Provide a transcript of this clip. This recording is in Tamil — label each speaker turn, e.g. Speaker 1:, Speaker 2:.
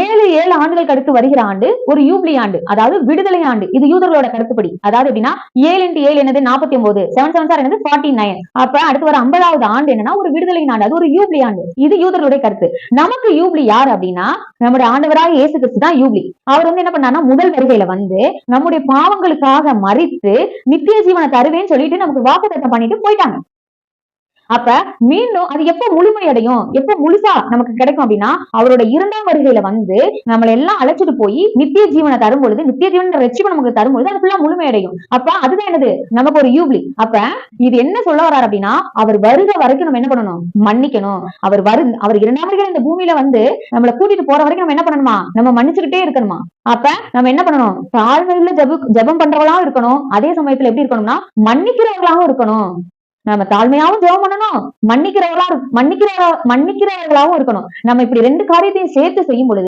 Speaker 1: ஏழு ஏழு ஆண்டுகளுக்கு அடுத்து வருகிற ஆண்டு ஒரு யூப்ளி ஆண்டு அதாவது விடுதலை ஆண்டு. இது யூதர்களோட கருத்துப்படி. அதாவது எப்படின்னா ஏழு இன்ட்டு ஏழு என்னது? நாற்பத்தி ஒன்பது. செவன் செவன் சார் என்னது? ஃபார்ட்டி நைன் அப்ப அடுத்து வர ஐம்பதாவது ஆண்டு என்னன்னா ஒரு விடுதலை ஆண்டு. அது ஒரு யூப்ளி ஆண்டு. இது யூதர்களுடைய கருத்து. நமக்கு யூப்ளி யார் அப்படின்னா நம்முடைய ஆண்டவராக இயேசு கிறிஸ்து தான் யூப்ளி அவர் வந்து என்ன பண்ணாருன்னா முதல் வருகையில வந்து நம்முடைய பாவங்களுக்காக மறித்து நித்திய ஜீவனை தருவேன்னு சொல்லிட்டு நமக்கு வாக்குத்தத்தம் பண்ணிட்டு போயிட்டாங்க. அப்ப மீண்டும் அது எப்ப முழுமையடையும் எப்ப முழுசா நமக்கு கிடைக்கும் அப்படின்னா அவரோட இரண்டாம் வருகையில வந்து நம்மளை எல்லாம் அழைச்சிட்டு போய் நித்திய ஜீவனை தரும் பொழுது நித்திய ஜீவன் ரட்சிப்பு நமக்கு தரும் பொழுது அது ஃபுல்லா முழுமையடையும். அப்ப அதுதான் என்னது? நமக்கு ஒரு யூப்ளி அப்ப இது என்ன சொல்ல வர்றாரு அப்படின்னா அவர் வருக வரைக்கும் நம்ம என்ன பண்ணணும்? மன்னிக்கணும். அவர் வரு அவர் இரண்டாம் வருகையில இந்த பூமியில வந்து நம்மளை கூட்டிட்டு போற வரைக்கும் நம்ம என்ன பண்ணணுமா? நம்ம மன்னிச்சுக்கிட்டே இருக்கணுமா? அப்ப நம்ம என்ன பண்ணணும்? தாழ்மையில ஜபம் பண்றவங்களாவும் இருக்கணும். அதே சமயத்துல எப்படி இருக்கணும்னா மன்னிக்கிறவங்களாவும் இருக்கணும். நம்ம தாழ்மையாவும் ஜெபம் பண்ணணும். மன்னிக்கிறவர்களா மன்னிக்கிறவர்களா மன்னிக்கிறவர்களாவும் இருக்கணும். நம்ம இப்படி ரெண்டு காரியத்தையும் சேர்த்து செய்யும் பொழுது